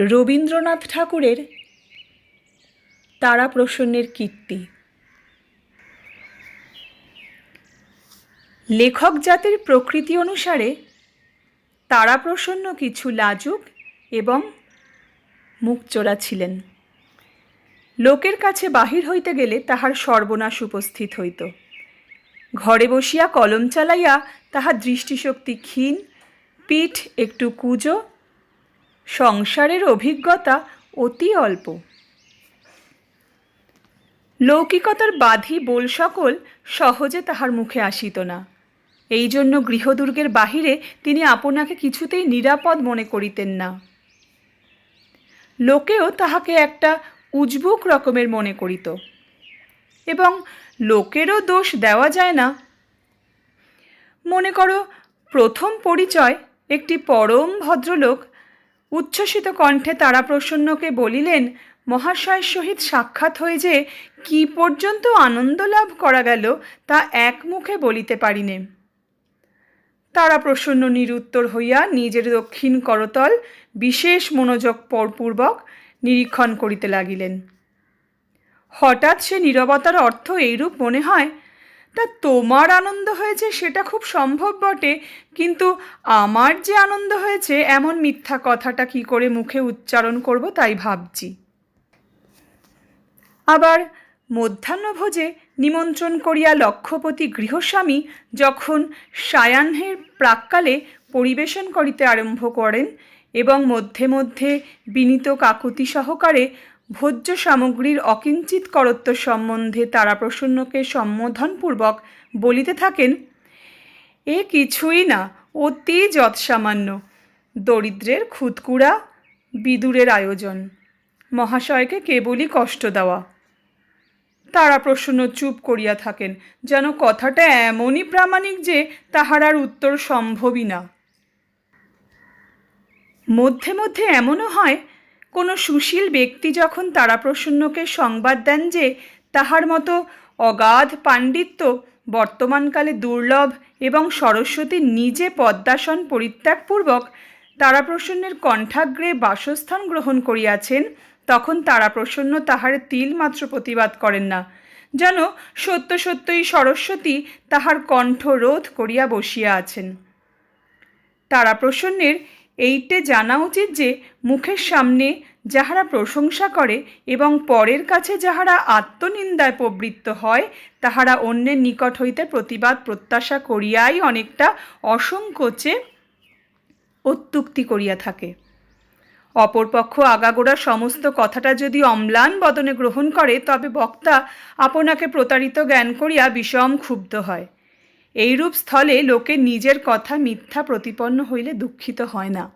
রবীন্দ্রনাথ ঠাকুরের তারা প্রসন্নের কীর্তি। লেখক জাতির প্রকৃতি অনুসারে তারাপ্রসন্ন কিছু লাজুক এবং মুখচোরা ছিলেন। লোকের কাছে বাহির হইতে গেলে তাহার সর্বনাশ উপস্থিত হইত। ঘরে বসিয়া কলম চালাইয়া তাহার দৃষ্টিশক্তি ক্ষীণ, পিঠ একটু কুজো সংসারের অভিজ্ঞতা অতি অল্প। লৌকিকতার বাধি বোল সকল সহজে তাহার মুখে আসিত না। এই জন্য গৃহদুর্গের বাহিরে তিনি আপনাকে কিছুতেই নিরাপদ মনে করিতেন না। লোকেও তাহাকে একটা উজবুক রকমের মনে করিত। এবং লোকেরও দোষ দেওয়া যায় না। মনে করো, প্রথম পরিচয় একটি পরম ভদ্রলোক উচ্ছ্বসিত কণ্ঠে তারাপ্রসন্নকে বলিলেন মহাশয়ের সহিত সাক্ষাৎ হয়ে যে কি পর্যন্ত আনন্দ লাভ করা গেল, তা এক মুখে বলিতে পারিনে। তারাপ্রসন্ন নিরুত্তর হইয়া নিজের দক্ষিণ করতল বিশেষ মনোযোগ পরপূর্বক নিরীক্ষণ করিতে লাগিলেন। হঠাৎ সে নীরবতার অর্থ এইরূপ মনে হয় তা তোমার আনন্দ হয়েছে সেটা খুব সম্ভব বটে, কিন্তু আমার যে আনন্দ হয়েছে এমন মিথ্যা কথাটা কি করে মুখে উচ্চারণ করব তাই ভাবছি। আবার মধ্যাহ্নভোজে নিমন্ত্রণ করিয়া লক্ষ্যপতি গৃহস্বামী যখন সায়াহ্নের প্রাক্কালে পরিবেশন করিতে আরম্ভ করেন এবং মধ্যে মধ্যে বিনীত কাকুতি সহকারে ভোজ্য সামগ্রীর অকিঞ্চিত করত্ব সম্বন্ধে তারা প্রসন্নকে সম্বোধনপূর্বক বলিতে থাকেন, এ কিছুই না, অতি যৎসামান্য, দরিদ্রের খুদকুড়া বিদুরের আয়োজন, মহাশয়কে কেবলই কষ্ট দেওয়া। তারা প্রসন্ন চুপ করিয়া থাকেন, যেন কথাটা এমনই প্রামাণিক যে তাহার আর উত্তর সম্ভবই না। মধ্যে মধ্যে এমনও হয় কোনো সুশীল ব্যক্তি যখন তারাপ্রসন্নকে সংবাদ দেন যে তাহার মতো অগাধ পাণ্ডিত্য বর্তমানকালে দুর্লভ এবং সরস্বতী নিজে পদ্মাসন পরিত্যাগপূর্বক তারাপ্রসন্নের কণ্ঠাগ্রে বাসস্থান গ্রহণ করিয়াছেন, তখন তারাপ্রসন্ন তাহার তিল মাত্র প্রতিবাদ করেন না। যেন সত্য সত্যই সরস্বতী তাহার কণ্ঠ রোধ করিয়া বসিয়া আছেন। তারাপ্রসন্নের এইটে জানা উচিত যে, মুখের সামনে যাহারা প্রশংসা করে এবং পরের কাছে যাহারা আত্মনিন্দায় প্রবৃত্ত হয়, তাহারা অন্যের নিকট হইতে প্রতিবাদ, প্রত্যাশা করিয়াই অনেকটা অসংকোচে অত্যুক্তি করিয়া থাকে। অপরপক্ষ আগাগোড়া সমস্ত কথাটা যদি অম্লান বদনে গ্রহণ করে, তবে বক্তা আপনাকে প্রতারিত জ্ঞান করিয়া বিষম ক্ষুব্ধ হয়। এইরূপ স্থলে লোকে নিজের কথা মিথ্যা প্রতিপন্ন হইলে দুঃখিত হয় না।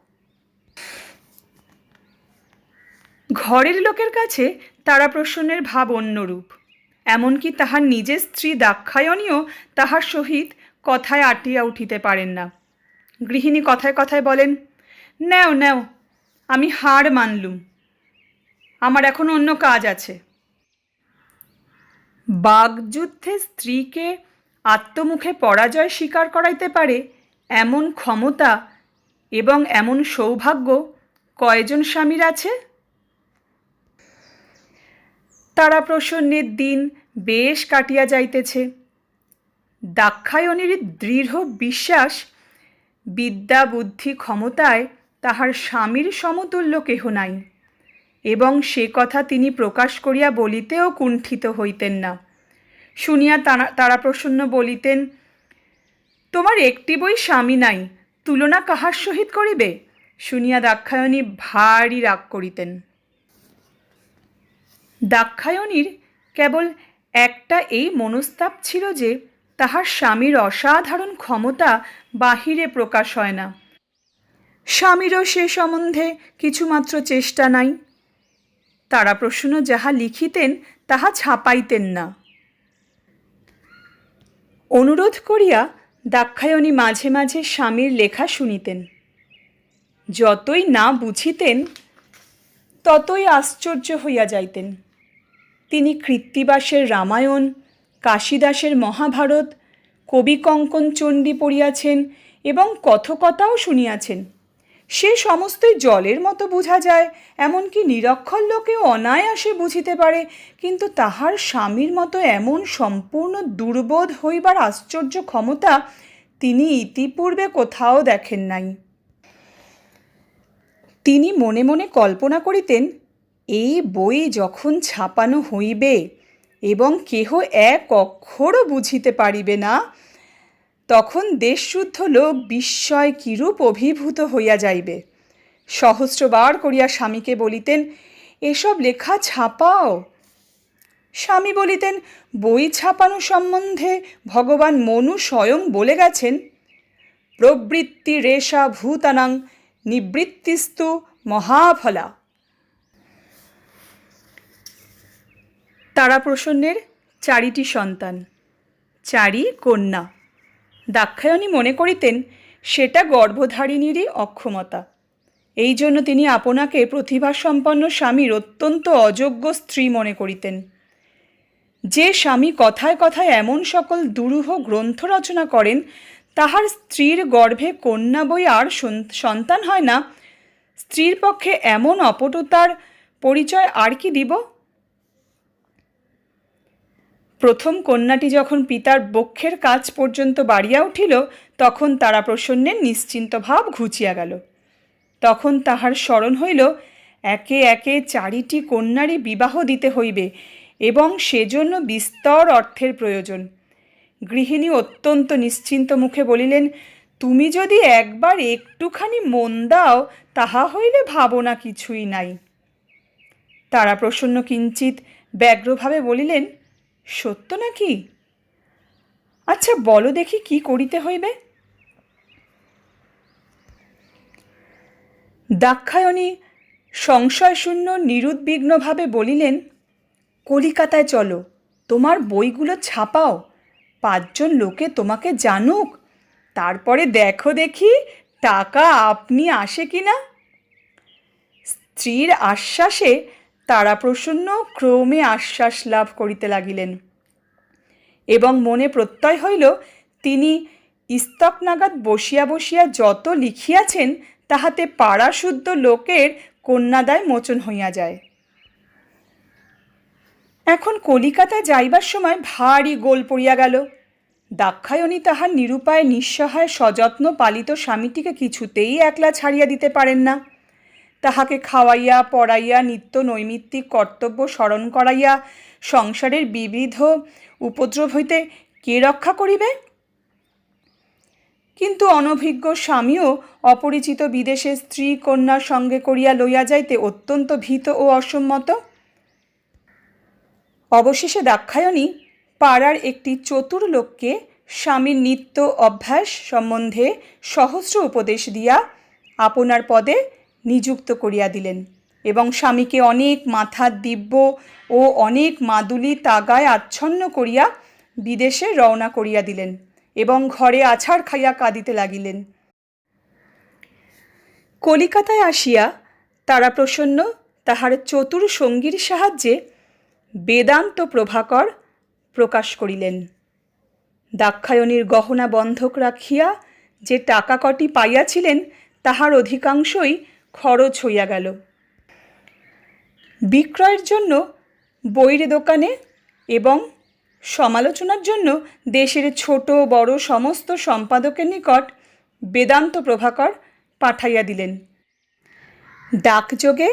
ঘরের লোকের কাছে তারাপ্রসন্নের ভাব অন্যরূপ। এমনকি তাহার নিজের স্ত্রী দাক্ষায়ণীও তাহার সহিত কথায় আটিয়া উঠিতে পারেন না। গৃহিণী কথায় কথায় বলেন, নেও নেও, আমি হার মানলুম। আমার এখন অন্য কাজ আছে। বাগযুদ্ধে স্ত্রীকে আত্মমুখে পরাজয় স্বীকার করাইতে পারে এমন ক্ষমতা এবং এমন সৌভাগ্য কয়জন স্বামীর আছে? তারা প্রসন্নের দিন বেশ কাটিয়া যাইতেছে। দাক্ষায়ণীর দৃঢ় বিশ্বাস, বিদ্যা বুদ্ধি ক্ষমতায় তাহার স্বামীর সমতুল্য কেহ নাই এবং সে কথা তিনি প্রকাশ করিয়া বলিতেও কুণ্ঠিত হইতেন না। শুনিয়া তারা প্রসন্ন বলিতেন, তোমার একটি বই স্বামী নাই, তুলনা কাহার সহিত করিবে? শুনিয়া দাক্ষায়ণী ভারী রাগ করিতেন। দাক্ষায়ণীর কেবল একটা এই মনস্তাপ ছিল যে, তাহার স্বামীর অসাধারণ ক্ষমতা বাহিরে প্রকাশ হয় না। স্বামীরও সে সম্বন্ধে কিছুমাত্র চেষ্টা নাই। তারা প্রশ্ন যাহা লিখিতেন, তাহা ছাপাইতেন না। অনুরোধ করিয়া দাক্ষায়ণী মাঝে মাঝে স্বামীর লেখা শুনিতেন। যতই না বুঝিতেন, ততই আশ্চর্য হইয়া যাইতেন। তিনি কৃত্তিবাসের রামায়ণ, কাশিদাসের মহাভারত, কবি কঙ্কন চণ্ডী পড়িয়াছেন এবং কথকতাও শুনিয়াছেন। সে সমস্তই জলের মতো বোঝা যায়। এমনকি নিরক্ষর লোকেও অনায়াসে বুঝিতে পারে, কিন্তু তাহার স্বামীর মতো এমন সম্পূর্ণ দুর্বোধ হইবার আশ্চর্য ক্ষমতা তিনি ইতিপূর্বে কোথাও দেখেন নাই। তিনি মনে মনে কল্পনা করিতেন, এই বই যখন ছাপানো হইবে এবং কেহ এক অক্ষরও বুঝিতে পারিবে না তখন দেশশুদ্ধ লোক বিস্ময় কিরূপ অভিভূত হইয়া যাইবে? সহস্রবার করিয়া স্বামীকে বলিতেন, এসব লেখা ছাপাও। স্বামী বলিতেন, বই ছাপানো সম্বন্ধে ভগবান মনু স্বয়ং বলে গেছেন, প্রবৃত্তি রেশা ভূতানাং নিবৃত্তিস্তু মহাফলা। তারা প্রসন্নের চারিটি সন্তান, চারি কন্যা। দাক্ষায়ণী মনে করিতেন, সেটা গর্ভধারিণীরই অক্ষমতা। এই জন্য তিনি আপনাকে প্রতিভাসম্পন্ন স্বামীর অত্যন্ত অযোগ্য স্ত্রী মনে করিতেন। যে স্বামী কথায় কথায় এমন সকল দুরূহ গ্রন্থ রচনা করেন, তাহার স্ত্রীর গর্ভে কন্যা বই আর সন্তান হয় না। স্ত্রীর পক্ষে এমন অপটুতার পরিচয় আর কি দিব? প্রথম কন্যাটি যখন পিতার বক্ষের কাজ পর্যন্ত বাড়িয়া উঠিল, তখন তারা প্রসন্নের নিশ্চিন্ত ভাব ঘুচিয়া গেল। তখন তাহার স্মরণ হইল, একে একে চারিটি কন্যারই বিবাহ দিতে হইবে এবং সেজন্য বিস্তর অর্থের প্রয়োজন। গৃহিণী অত্যন্ত নিশ্চিন্ত মুখে বলিলেন, তুমি যদি একবার একটুখানি মন দাও, তাহা হইলে ভাবনা কিছুই নাই। তারা প্রসন্ন কিঞ্চিত ব্যগ্রভাবে বলিলেন সত্য নাকি? আচ্ছা বলো দেখি কি করিতে হইবে। দাক্ষায়ণী সংশয়শূন্য নিরুদ্বিগ্নভাবে বলিলেন, কলিকাতায় চলো, তোমার বইগুলো ছাপাও, পাঁচজন লোকে তোমাকে জানুক, তারপরে দেখো দেখি টাকা আপনি আসে কি না স্ত্রীর আশ্বাসে তারা প্রসন্ন ক্রমে আশ্বাস লাভ করিতে লাগিলেন। এবং মনে প্রত্যয় হইল, তিনি ইস্তক নাগাদ বসিয়া বসিয়া যত লিখিয়াছেন, তাহাতে পাড়াশুদ্ধ লোকের কন্যাদায় মোচন হইয়া যায়। এখন কলিকাতায় যাইবার সময় ভারী গোল পড়িয়া গেল। দাক্ষায়ণী তাহার নিরুপায়, নিঃসহায়, সযত্ন পালিত স্বামীটিকে কিছুতেই একলা ছাড়িয়া দিতে পারেন না। তাহাকে খাওয়াইয়া, পড়াইয়া, নিত্য নৈমিত্তিক কর্তব্য স্মরণ করাইয়া সংসারের বিবিধ উপদ্রব হইতে কে রক্ষা করিবে? কিন্তু অনভিজ্ঞ স্বামীও অপরিচিত বিদেশে স্ত্রী কন্যার সঙ্গে করিয়া লইয়া যাইতে অত্যন্ত ভীত ও অসম্মত। অবশেষে দাক্ষায়ণী পাড়ার একটি চতুর লোককে স্বামীর নিত্য অভ্যাস সম্বন্ধে সহস্র উপদেশ দিয়া আপনার পদে নিযুক্ত করিয়া দিলেন এবং স্বামীকে অনেক মাথার দিব্য ও অনেক মাদুলি তাগায় আচ্ছন্ন করিয়া বিদেশে রওনা করিয়া দিলেন এবং ঘরে আছাড় খাইয়া কাঁদিতে লাগিলেন। কলিকাতায় আসিয়া তারা প্রসন্ন তাহার চতুর সঙ্গীর সাহায্যে বেদান্ত প্রভাকর প্রকাশ করিলেন। দাক্ষায়ণীর গহনা বন্ধক রাখিয়া যে টাকা কটি পাইয়াছিলেন তাহার অধিকাংশই খরচ হইয়া গেল। বিক্রয়ের জন্য বইয়ের দোকানে এবং সমালোচনার জন্য দেশের ছোট, বড় সমস্ত সম্পাদকের নিকট বেদান্ত প্রভাকর পাঠাইয়া দিলেন। ডাকযোগে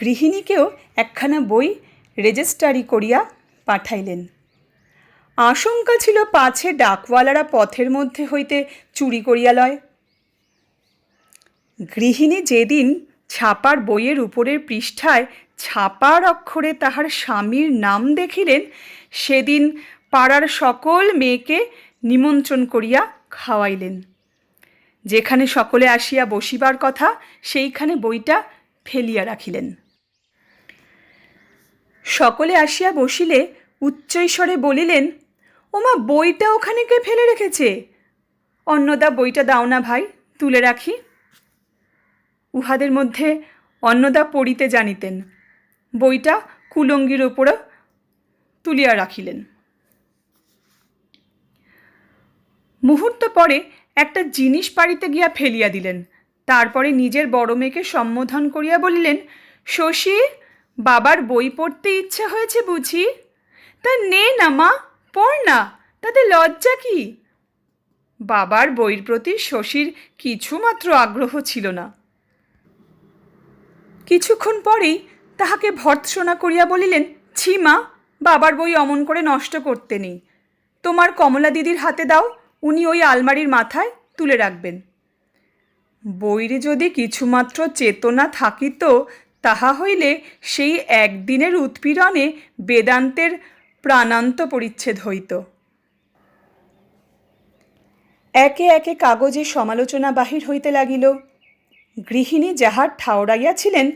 গৃহিণীকেও একখানা বই রেজিস্টারি করিয়া পাঠাইলেন। আশঙ্কা ছিল পাছে ডাকওয়ালারা পথের মধ্যে হইতে চুরি করিয়া লয়। গৃহিণী যেদিন ছাপার বইয়ের উপরের পৃষ্ঠায় ছাপার অক্ষরে তাহার স্বামীর নাম দেখিলেন, সেদিন পাড়ার সকল মেয়েকে নিমন্ত্রণ করিয়া খাওয়াইলেন। যেখানে সকলে আসিয়া বসিবার কথা, সেইখানে বইটা ফেলিয়া রাখিলেন। সকলে আসিয়া বসিলে উচ্চৈস্বরে বলিলেন, ওমা, বইটা ওখানে কে ফেলে রেখেছে? অন্নদা, বইটা দাও না ভাই, তুলে রাখি। উহাদের মধ্যে অন্নদা পড়িতে জানিতেন। বইটা কুলঙ্গির ওপরে তুলিয়া রাখিলেন। মুহূর্ত পরে একটা জিনিস পাড়িতে গিয়া ফেলিয়া দিলেন। তারপরে নিজের বড় মেয়েকে সম্বোধন করিয়া বলিলেন, শশী, বাবার বই পড়তে ইচ্ছা হয়েছে বুঝি? তা নে না মা, পড় না, তাতে লজ্জা কি? বাবার বইয়ের প্রতি শশীর কিছুমাত্র আগ্রহ ছিল না। কিছুক্ষণ পরেই তাহাকে ভর্ৎসনা করিয়া বলিলেন, ছি মা, বাবার বই অমন করে নষ্ট করতে নেই। তোমার কমলা দিদির হাতে দাও, উনি ওই আলমারির মাথায় তুলে রাখবেন। বইরে যদি কিছুমাত্র চেতনা থাকিত, তাহা হইলে সেই একদিনের উৎপীড়নে বেদান্তের প্রাণান্ত পরিচ্ছেদ হইত। একে একে কাগজে সমালোচনা বাহির হইতে লাগিল। গৃহিণী যাহার ঠাওরাইয়াছিলেন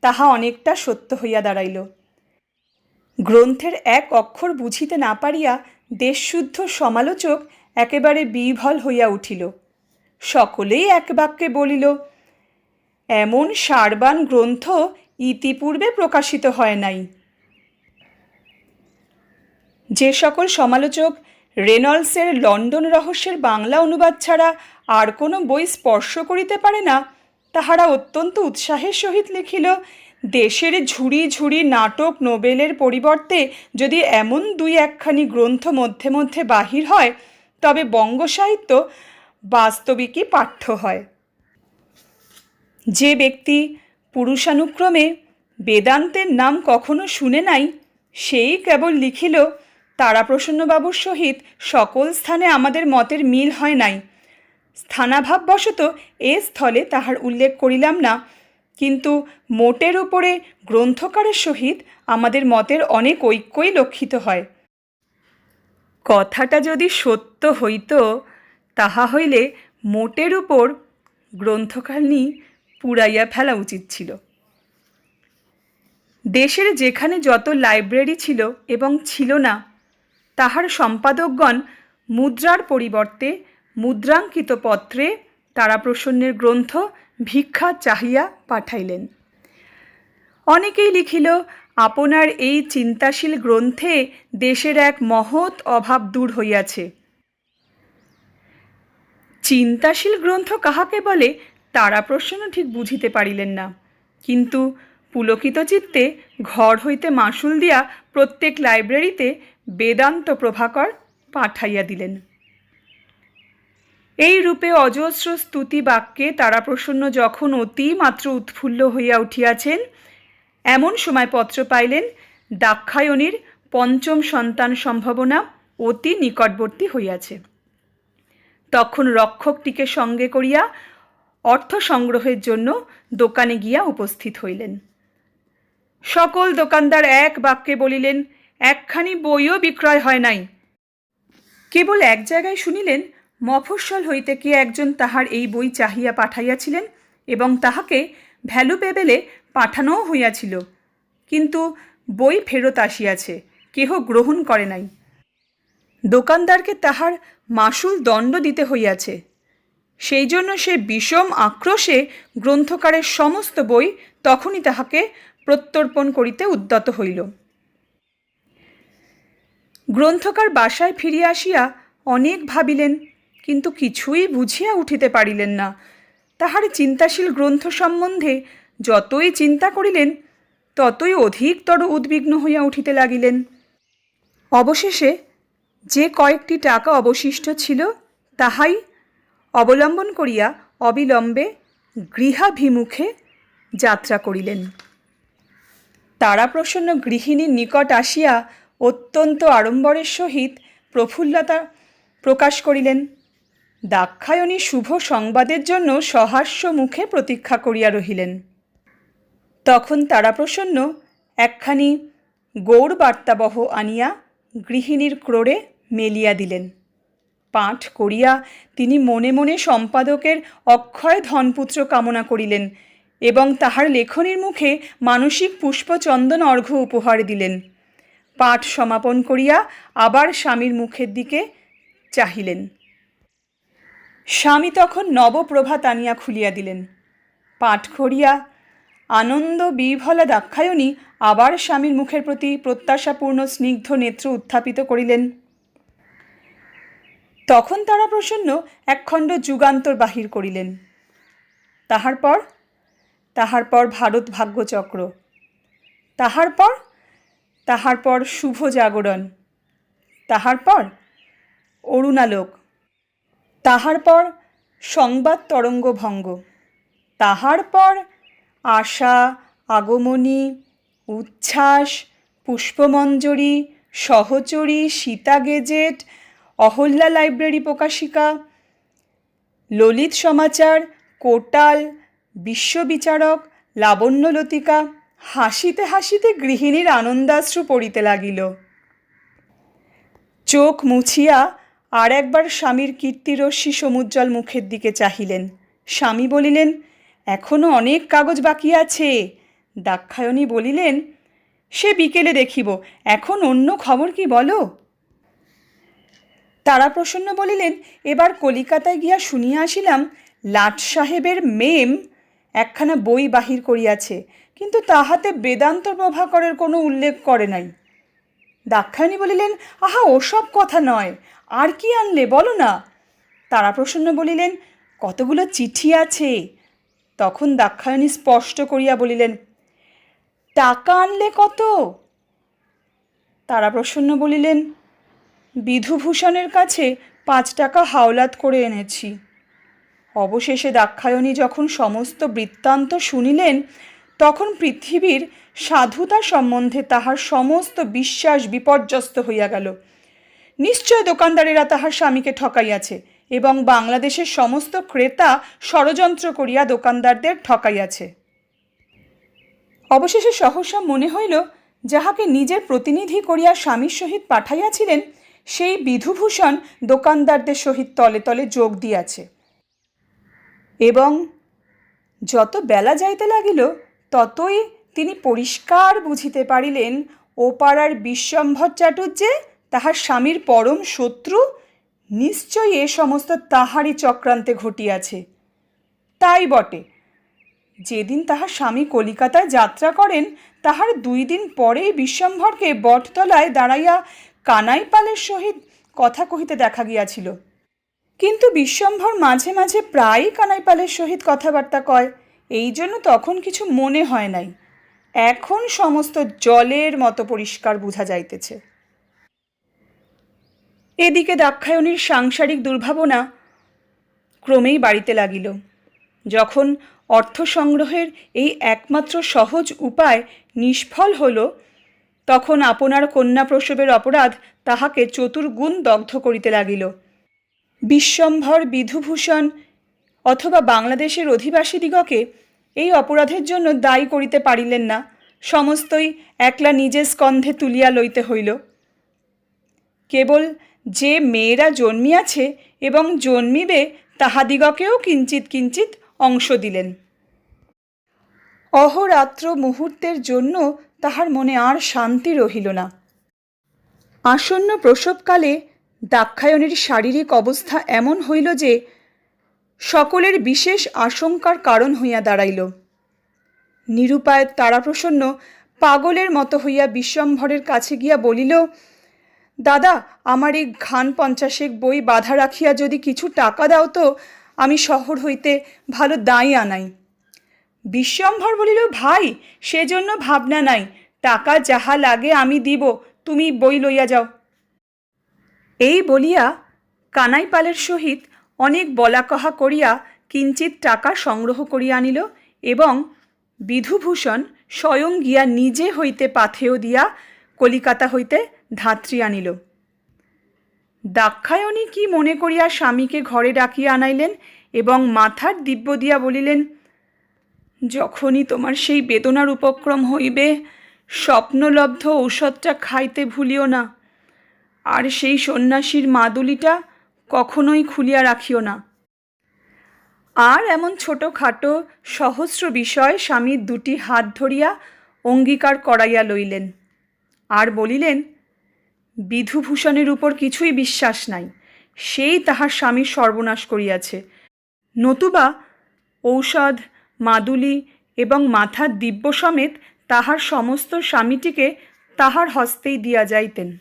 তাহা অনেকটা সত্য হইয়া দাঁড়াইল। গ্রন্থের এক অক্ষর বুঝিতে না পারিয়া দেশশুদ্ধ সমালোচক একেবারে বিহ্বল হইয়া উঠিল। সকলেই এক বাক্যে বলিল, এমন সারবান গ্রন্থ ইতিপূর্বে প্রকাশিত হয় নাই। যে সকল সমালোচক রেনল্ডসের লন্ডন রহস্যের বাংলা অনুবাদ ছাড়া আর কোনো বই স্পর্শ করিতে পারে না তাহারা অত্যন্ত উৎসাহের সহিত লিখিল, দেশের ঝুড়ি ঝুড়ি নাটক নোবেলের পরিবর্তে যদি এমন দুই একখানি গ্রন্থ মধ্যে মধ্যে বাহির হয়, তবে বঙ্গ সাহিত্য বাস্তবিকই পাঠ্য হয়। যে ব্যক্তি পুরুষানুক্রমে বেদান্তের নাম কখনো শুনে নাই, সেই কেবল লিখিল, তারাপ্রসন্নবাবুর সহিত সকল স্থানে আমাদের মতের মিল হয় নাই। স্থানাভাববশত এ স্থলে তাহার উল্লেখ করিলাম না, কিন্তু মোটের উপরে গ্রন্থকারের সহিত আমাদের মতের অনেক ঐক্যই লক্ষিত হয়। কথাটা যদি সত্য হইত, তাহা হইলে মোটের উপর গ্রন্থকারণী পুড়াইয়া ফেলা উচিত ছিল। দেশের যেখানে যত লাইব্রেরি ছিল এবং ছিল না, তাহার সম্পাদকগণ মুদ্রার পরিবর্তে মুদ্রাঙ্কিত পত্রে তারাপ্রসন্নের গ্রন্থ ভিক্ষা চাহিয়া পাঠাইলেন। অনেকেই লিখিল, আপনার এই চিন্তাশীল গ্রন্থে দেশের এক মহৎ অভাব দূর হইয়াছে। চিন্তাশীল গ্রন্থ কাহাকে বলে তারাপ্রসন্ন ঠিক বুঝিতে পারিলেন না। কিন্তু পুলকিত চিত্তে ঘর হইতে মাসুল দিয়া প্রত্যেক লাইব্রেরিতে বেদান্ত প্রভাকর পাঠাইয়া দিলেন। এই রূপে অজস্র স্তুতি বাক্যে তারাপ্রসন্ন যখন অতি মাত্র উৎফুল্ল হইয়া উঠিয়াছেন, এমন সময় পত্র পাইলেন, দাক্ষায়ণীর পঞ্চম সন্তান সম্ভাবনা অতি নিকটবর্তী হইয়াছে। তখন রক্ষকটিকে সঙ্গে করিয়া অর্থ সংগ্রহের জন্য দোকানে গিয়া উপস্থিত হইলেন। সকল দোকানদার এক বাক্যে বলিলেন, একখানি বইও বিক্রয় হয় নাই। কেবল এক জায়গায় শুনিলেন মফস্বল হইতে কে একজন তাহার এই বই চাহিয়া পাঠাইয়াছিলেন এবং তাহাকে ভ্যালু পেবেলে পাঠানোও হইয়াছিল। কিন্তু বই ফেরত আসিয়াছে, কেহ গ্রহণ করে নাই। দোকানদারকে তাহার মাসুল দণ্ড দিতে হইয়াছে। সেই জন্য সে বিষম আক্রোশে গ্রন্থকারের সমস্ত বই তখনই তাহাকে প্রত্যর্পণ করিতে উদ্যত হইল। গ্রন্থকার বাসায় ফিরিয়া আসিয়া অনেক ভাবিলেন কিন্তু কিছুই বুঝিয়া উঠিতে পারিলেন না। তাহার চিন্তাশীল গ্রন্থ সম্বন্ধে যতই চিন্তা করিলেন, ততই অধিকতর উদ্বিগ্ন হইয়া উঠিতে লাগিলেন। অবশেষে যে কয়েকটি টাকা অবশিষ্ট ছিল, তাহাই অবলম্বন করিয়া অবিলম্বে গৃহাভিমুখে যাত্রা করিলেন। তারাপ্রসন্ন গৃহিণীর নিকট আসিয়া অত্যন্ত আড়ম্বরের সহিত প্রফুল্লতা প্রকাশ করিলেন। দাক্ষায়ণী শুভ সংবাদের জন্য সহাস্য মুখে প্রতীক্ষা করিয়া রহিলেন। তখন তারাপ্রসন্ন একখানি গৌর বার্তাবহ আনিয়া গৃহিণীর ক্রোড়ে মেলিয়া দিলেন। পাঠ করিয়া তিনি মনে মনে সম্পাদকের অক্ষয় ধনপুত্র কামনা করিলেন এবং তাহার লেখনীর মুখে মানসিক পুষ্পচন্দন অর্ঘ্য উপহার দিলেন। পাঠ সমাপন করিয়া আবার স্বামীর মুখের দিকে চাহিলেন। স্বামী তখন নবপ্রভাত আনিয়া খুলিয়া দিলেন। পাঠ করিয়া আনন্দ বিভলা দাক্ষায়ণী আবার স্বামীর মুখের প্রতি প্রত্যাশাপূর্ণ স্নিগ্ধ নেত্র উত্থাপিত করিলেন। তখন তারা প্রসন্ন একখণ্ড যুগান্তর বাহির করিলেন। তাহার পর তাহার পর ভারত ভাগ্যচক্র। তাহার পর তাহার পর শুভ জাগরণ। তাহার পর অরুণালোক। তাহার পর সংবাদ তরঙ্গ ভঙ্গ তাহার পর আশা, আগমনী, উচ্ছ্বাস, পুষ্পমঞ্জরি, সহচরী, সীতা গেজেট, অহল্যা লাইব্রেরি প্রকাশিকা, ললিত সমাচার, কোটাল বিশ্ববিচারক লাবণ্যলতিকা হাসিতে হাসিতে গৃহিণীর আনন্দাশ্রু পড়িতে লাগিল। চোখ মুছিয়া আর একবার স্বামীর কীর্তিরশ্মি সমুজ্জ্বল মুখের দিকে চাহিলেন। স্বামী বলিলেন এখনও অনেক কাগজ বাকি আছে। দাক্ষায়ণী বলিলেন, সে বিকেলে দেখিব, এখন অন্য খবর কি বলো? তারাপ্রসন্ন বলিলেন, এবার কলিকাতায় গিয়া শুনিয়া আসিলাম, লাট সাহেবের মেম একখানা বই বাহির করিয়াছে, কিন্তু তাহাতে বেদান্ত প্রভাকরের কোনো উল্লেখ করে নাই। দাক্ষায়ণী বলিলেন, আহা, ওসব কথা নয় আর কি আনলে বলো না? তারাপ্রসন্ন বলিলেন, কতগুলো চিঠি আছে? তখন দাক্ষায়ণী স্পষ্ট করিয়া বলিলেন, টাকা আনলে কত? তারাপ্রসন্ন বলিলেন, বিধুভূষণের কাছে পাঁচ টাকা হাওলাত করে এনেছি। অবশেষে দাক্ষায়ণী যখন সমস্ত বৃত্তান্ত শুনিলেন, তখন পৃথিবীর সাধুতা সম্বন্ধে তাহার সমস্ত বিশ্বাস বিপর্যস্ত হইয়া গেল। নিশ্চয় দোকানদারেরা তাহার স্বামীকে ঠকাইয়াছে এবং বাংলাদেশের সমস্ত ক্রেতা ষড়যন্ত্র করিয়া দোকানদারদের ঠকাইয়াছে। অবশেষে সহসা মনে হইল, যাহাকে নিজের প্রতিনিধি করিয়া স্বামীর সহিত পাঠাইয়াছিলেন, সেই বিধুভূষণ দোকানদারদের সহিত তলে তলে যোগ দিয়াছে। এবং যত বেলা যাইতে লাগিল, ততই তিনি পরিষ্কার বুঝিতে পারিলেন, ও পাড়ার বিশ্বম্ভর চাটুর্যে তাহার স্বামীর পরম শত্রু নিশ্চয়ই এ সমস্ত তাহারই চক্রান্তে ঘটিয়াছে। তাই বটে, যেদিন তাহার স্বামী কলিকাতায় যাত্রা করেন, তাহার দুই দিন পরেই বিশ্বম্ভরকে বটতলায় দাঁড়াইয়া কানাইপালের সহিত কথা কহিতে দেখা গিয়াছিল। কিন্তু বিশ্বম্ভর মাঝে মাঝে প্রায়ই কানাইপালের সহিত কথাবার্তা কয়, এই জন্য তখন কিছু মনে হয় নাই। এখন সমস্ত জলের মতো পরিষ্কার বোঝা যাইতেছে। এদিকে দাক্ষায়ণীর সাংসারিক দুর্ভাবনা ক্রমেই বাড়িতে লাগিল। যখন অর্থ সংগ্রহের এই একমাত্র সহজ উপায় নিষ্ফল হল, তখন আপনার কন্যা প্রসবের অপরাধ তাহাকে চতুর্গুণ দগ্ধ করিতে লাগিল। বিশ্বম্ভর বিধুভূষণ অথবা বাংলাদেশের অধিবাসীদিগকে এই অপরাধের জন্য দায়ী করিতে পারিলেন না, সমস্তই একলা নিজের স্কন্ধে তুলিয়া লইতে হইল। কেবল যে মেয়েরা জন্মিয়াছে এবং জন্মিবে, তাহাদিগকেও কিঞ্চিত কিঞ্চিত অংশ দিলেন। অহরাত্র মুহূর্তের জন্য তাহার মনে আর শান্তি রহিল না। আসন্ন প্রসবকালে দাক্ষায়ণীর শারীরিক অবস্থা এমন হইল যে, সকলের বিশেষ আশঙ্কার কারণ হইয়া দাঁড়াইল। নিরুপায় তারাপ্রসন্ন পাগলের মতো হইয়া বিশ্বম্ভরের কাছে গিয়া বলিল দাদা, আমার এই ঘান পঞ্চাশেক বই বাধা রাখিয়া যদি কিছু টাকা দাও তো আমি শহর হইতে ভালো দাঁই আনাই। বিশ্বম্ভর বলিল, ভাই, সেজন্য ভাবনা নাই। টাকা যাহা লাগে আমি দিব, তুমি বই লইয়া যাও। এই বলিয়া কানাইপালের সহিত অনেক বলাকহা করিয়া কিঞ্চিত টাকা সংগ্রহ করিয়া আনিল এবং বিধুভূষণ স্বয়ং গিয়া নিজে হইতে পাথেয় দিয়া কলিকাতা হইতে ধাত্রী আনিল। দাক্ষায়ণী কি মনে করিয়া স্বামীকে ঘরে ডাকিয়া আনাইলেন এবং মাথার দিব্য দিয়া বলিলেন, যখনই তোমার সেই বেদনার উপক্রম হইবে, স্বপ্নলব্ধ ঔষধটা খাইতে ভুলিও না। আর সেই সন্ন্যাসীর মাদুলিটা কখনোই খুলিয়া রাখিও না। আর এমন ছোটোখাটো সহস্র বিষয় স্বামীর দুটি হাত ধরিয়া অঙ্গীকার করাইয়া লইলেন। আর বলিলেন বিধুভূষণের উপর কিছুই বিশ্বাস নাই। সেই তাহার স্বামীর সর্বনাশ করিয়াছে। নতুবা ঔষধ, মাদুলি এবং মাথার দিব্য সমেত তাহার সমস্ত স্বামীটিকে তাহার হস্তেই দিয়া যাইতেন।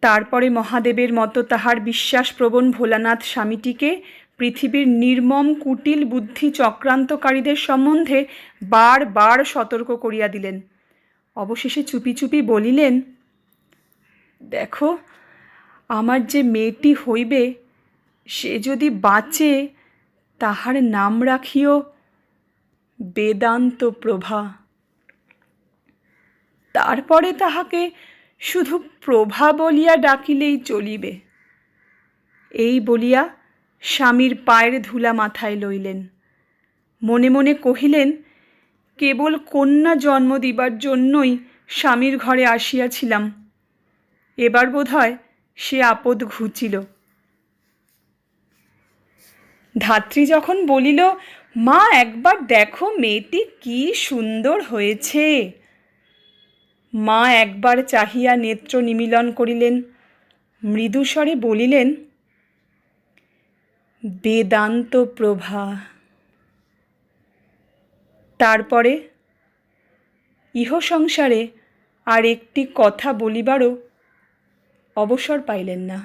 তারপরে মহাদেবের মতো তাহার বিশ্বাসপ্রবণ ভোলানাথ স্বামীটিকে পৃথিবীর নির্মম, কুটিল বুদ্ধি চক্রান্তকারীদের সম্বন্ধে বারবার সতর্ক করিয়া দিলেন। অবশেষে চুপি চুপি বলিলেন, দেখো, আমার যে মেয়েটি হইবে, সে যদি বাঁচে, তাহার নাম রাখিও বেদান্ত প্রভা। তারপরে তাহাকে শুধু প্রভা বলিয়া ডাকিলেই চলিবে। এই বলিয়া স্বামীর পায়ের ধুলা মাথায় লইলেন। মনে মনে কহিলেন কেবল কন্যা জন্ম দিবার জন্যই স্বামীর ঘরে আসিয়াছিলাম। এবার বোধহয় সে আপদ ঘুচিল। ধাত্রী যখন বলিল, মা, একবার দেখো মেয়েটি কি সুন্দর হয়েছে। মা একবার চাহিয়া নেত্র নিমিলন করিলেন। মৃদুস্বরে বলিলেন, বেদান্ত প্রভা তারপরে ইহ সংসারে আর একটি কথা বলিবারও অবসর পাইলেন না।